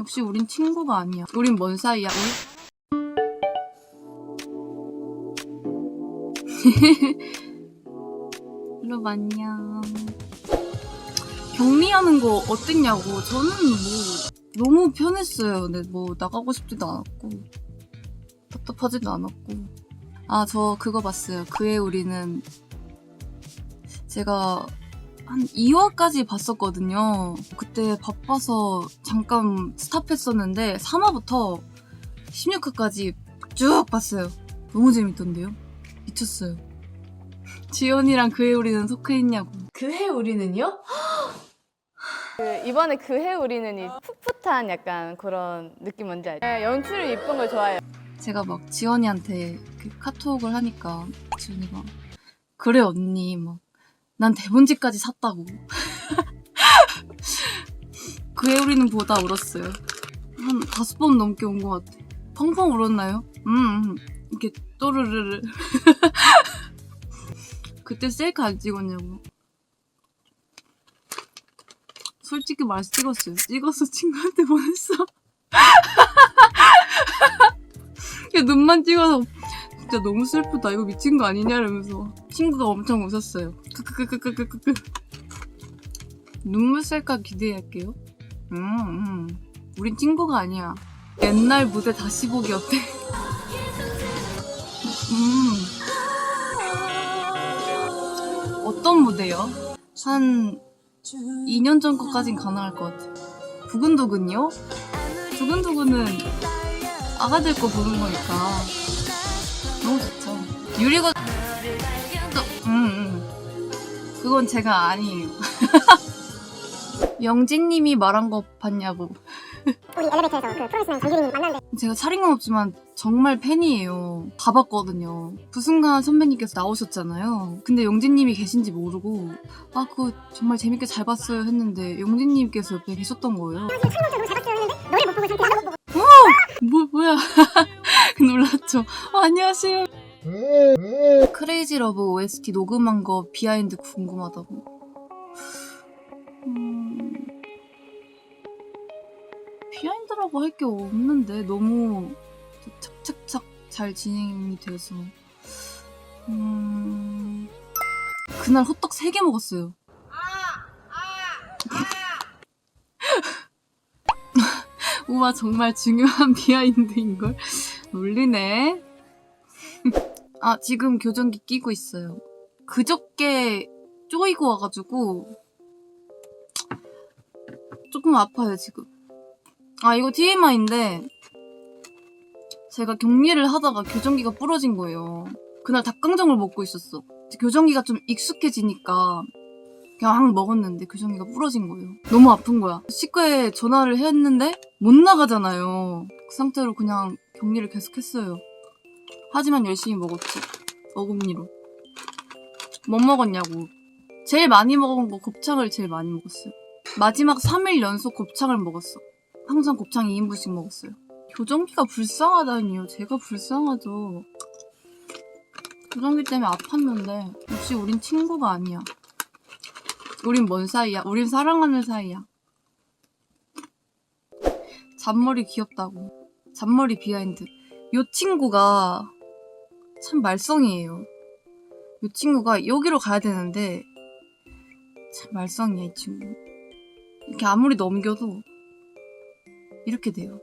역시 우린 친구가 아니야. 우린 뭔 사이야? 우리... 여러분 안녕. 격리하는 거 어땠냐고. 저는 뭐 너무 편했어요. 근데 뭐 나가고 싶지도 않았고 답답하지도 않았고. 아 저 그거 봤어요. 그의 우리는 제가 한 2화까지 봤었거든요. 그때 바빠서 잠깐 스탑했었는데 3화부터 16화까지 쭉 봤어요. 너무 재밌던데요? 미쳤어요. 지연이랑 그의 우리는 속해있냐고. 그해 우리는요? 그 이번에 그 해 우리는 이 풋풋한 약간 그런 느낌 뭔지 알죠? 네, 연출이 이쁜 걸 좋아해요. 제가 막 지연이한테 그 카톡을 하니까 지연이가 그래 언니 막 난 대본지까지 샀다고. 그의 우리는 보다 울었어요. 한 다섯 번 넘게 온 것 같아. 펑펑 울었나요? 음, 음. 이렇게 또르르르. 그때 셀카 안 찍었냐고. 솔직히 말해서 찍었어요. 찍어서 친구한테 보냈어. 야, 눈만 찍어서 진짜 너무 슬프다. 이거 미친 거 아니냐? 이러면서 친구가 엄청 웃었어요. 크크크크크크크. 눈물 셀까 기대할게요. 음, 음. 우린 친구가 아니야. 옛날 무대 다시 보기 어때? 음. 어떤 무대요? 한 2년 전 것까진 가능할 것 같아. 두근두근요? 두근두근은 아가들 거 보는 거니까 너무 좋죠. 유리가 또, 음, 음. 그건 제가 아니에요. 영진님이 말한 거 봤냐고. 우리 엘리베이터에서 그 프로레슬링 정규리님 만났는데 제가 차린 건 없지만 정말 팬이에요. 봐봤거든요. 부승관 선배님께서 나오셨잖아요. 근데 영진님이 계신지 모르고 아 그거 정말 재밌게 잘 봤어요 했는데 영진님께서 옆에 계셨던 거예요. 못 보고 뭐 뭐야 놀랐죠. 어, 안녕하세요. 크레이지 러브 OST 녹음한 거 비하인드 궁금하다고. 음... 비하인드라고 할 게 없는데 너무 착착착 잘 진행이 돼서 음... 그날 호떡 3개 먹었어요. 우와 정말 중요한 비하인드인걸 놀리네 아 지금 교정기 끼고 있어요 그저께 쪼이고 와가지고 조금 아파요 지금 아 이거 TMI인데 제가 격리를 하다가 교정기가 부러진 거예요 그날 닭강정을 먹고 있었어 교정기가 좀 익숙해지니까 그냥 막 먹었는데 교정기가 부러진 거예요. 너무 아픈 거야. 치과에 전화를 했는데 못 나가잖아요. 그 상태로 그냥 격리를 계속했어요. 하지만 열심히 먹었지. 어금니로. 뭐 먹었냐고. 제일 많이 먹은 거 곱창을 제일 많이 먹었어요. 마지막 3일 연속 곱창을 먹었어. 항상 곱창 2인분씩 먹었어요. 교정기가 불쌍하다니요. 제가 불쌍하죠. 교정기 때문에 아팠는데 역시 우린 친구가 아니야. 우린 뭔 사이야? 우린 사랑하는 사이야. 잔머리 귀엽다고. 잔머리 비하인드. 요 친구가 참 말썽이에요. 요 친구가 여기로 가야 되는데 참 말썽이야 이 친구. 이렇게 아무리 넘겨도 이렇게 돼요.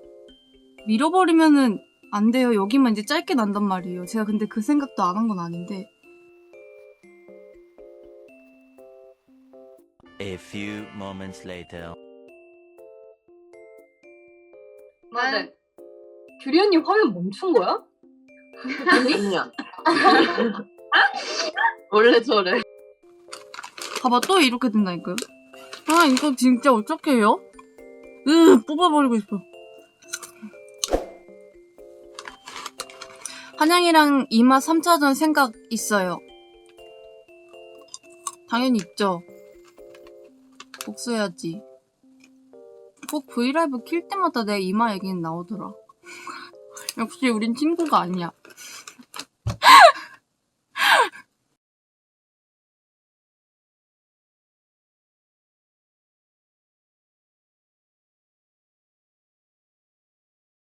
밀어버리면은 안 돼요. 여기만 이제 짧게 난단 말이에요. 제가 근데 그 생각도 안 한 건 아닌데 A few moments later. 맞아. 규리 언니 화면 멈춘 거야? 아니야. 원래 저래. 봐봐 또 이렇게 된다니까요. 아 이거 진짜 어떡해요? 으 뽑아버리고 싶어. 한양이랑 이마 3차전 생각 있어요. 당연히 있죠. 복수해야지. 꼭 브이라이브 킬 때마다 내 이마 얘기는 나오더라. 역시 우린 친구가 아니야.